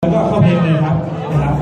แล้วก็เข้าเพลงเลยครับนะครับ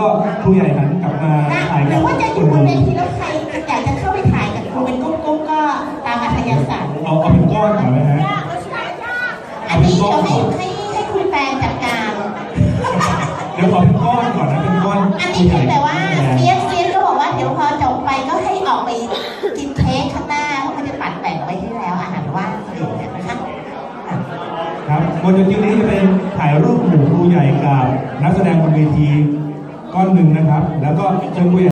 นึ่งครูใหญ่หันกลับมาถ่ายหกัรืบอว่าจะอยู่บนเวทีแล้วใครอยากจะเข้าไปถ่ายกับครูเป็นกุ๊กๆก็ตามอัธยาศัยเอาเอาเป็นก้อนก่อนนะฮะ อันนี้เดี๋ยวให้ให้ให้คุณแฟนจัดการ เดี๋ยวขอเป็นก้อนก่อนนะเป็นก้อนอันนี้เพียงแต่ว่าเฟียสเฟียสก็บอกว่าเดี๋ยวพอจบไปก็ให้ออกไปกินเค้กข้างหน้าเพราะเขาจะปัดแบ่งไว้ให้แล้วอาหารว่างอะไรอย่างเงี้ยนะคะครับบนเวทีนี้จะเป็นถ่ายรูปหมู่ครูใหญ่กับนักแสดงบนเวที ก้อนหนึ่งนะครับ แล้วก็เชิญผู้ใหญ่